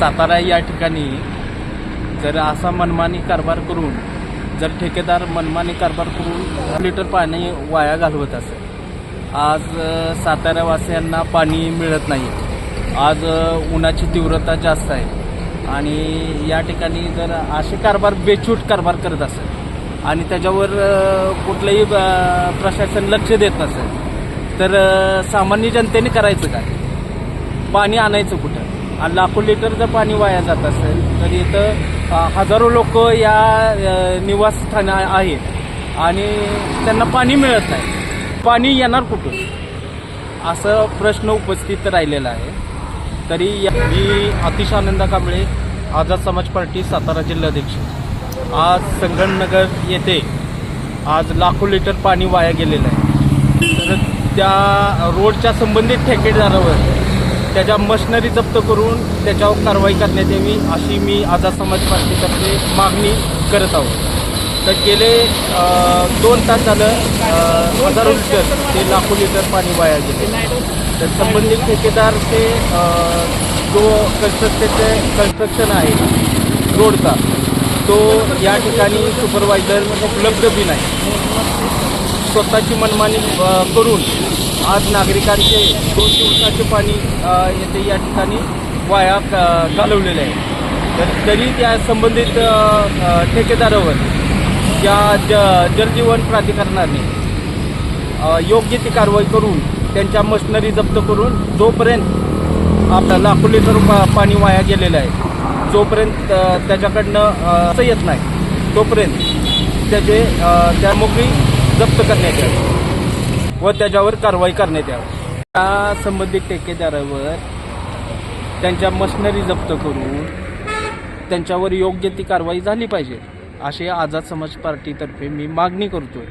सातारा या ठिकाणी जर असा मनमानी कारभार करून जर ठेकेदार मनमानी कारभार करून लिटर पाणी वाया घालवत असेल आज अ, साताऱ्यावासियांना पाणी मिळत नाही. आज उन्हाची तीव्रता जास्त आहे. आणि या ठिकाणी जर असे कारभार बेछूट कारभार करत असेल आणि त्याच्यावर कुठलंही प्रशासन लक्ष देत नसेल तर सामान्य जनतेने करायचं काय? पाणी आणायचं कुठं? लाखो लिटर जर पाणी वाया जात असेल तर इथं हजारो लोक या निवासस्थाना आहेत. आणि त्यांना पाणी मिळत नाही. पाणी येणार कुठून? असं प्रश्न उपस्थित राहिलेला आहे. तरी या- मी अतिश आनंद कांबळे आझाद समाज पार्टी सातारा जिल्हाध्यक्ष आज संगमनगर येथे आज लाखो लिटर पाणी वाया गेलेलं आहे. तर त्या रोडच्या संबंधित ठेकेदारावर त्याच्या मशिनरी जप्त करून त्याच्यावर कारवाई करण्यात यावी अशी मी आझाद समाज पार्टीतर्फे मागणी करत आहोत. तर गेले दोन तास झालं हजारो लिटर ते लाखो लिटर पाणी वाया गेले. तर संबंधित ठेकेदार ते जो कन्स्ट्रक्शनचे कन्स्ट्रक्शन आहे रोडचा तो या ठिकाणी सुपरवायझर उपलब्ध बी नाही. स्वतःची मनमानी करून आज नागरिकांचे दोन दिवसाचे पाणी येते येथे या ठिकाणी वाया घालवलेले आहे. तर तरी त्या संबंधित ठेकेदारावर या ज जलजीवन प्राधिकरणाने योग्य ती कारवाई करून त्यांच्या मशनरी जप्त करून जोपर्यंत आपला लाखो लिटर पा- पाणी वाया गेलेलं आहे जोपर्यंत त्याच्याकडनं असं येत नाही तोपर्यंत त्याचे त्या मोकळी जप्त करण्यात यावी. व त्याच्यावर कारवाई करण्यात यावी. त्या संबंधित ठेकेदारावर त्यांच्या मशनरी जप्त करून त्यांच्यावर योग्य ती कारवाई झाली पाहिजे अशी आझाद समाज पार्टीतर्फे मी मागणी करतोय.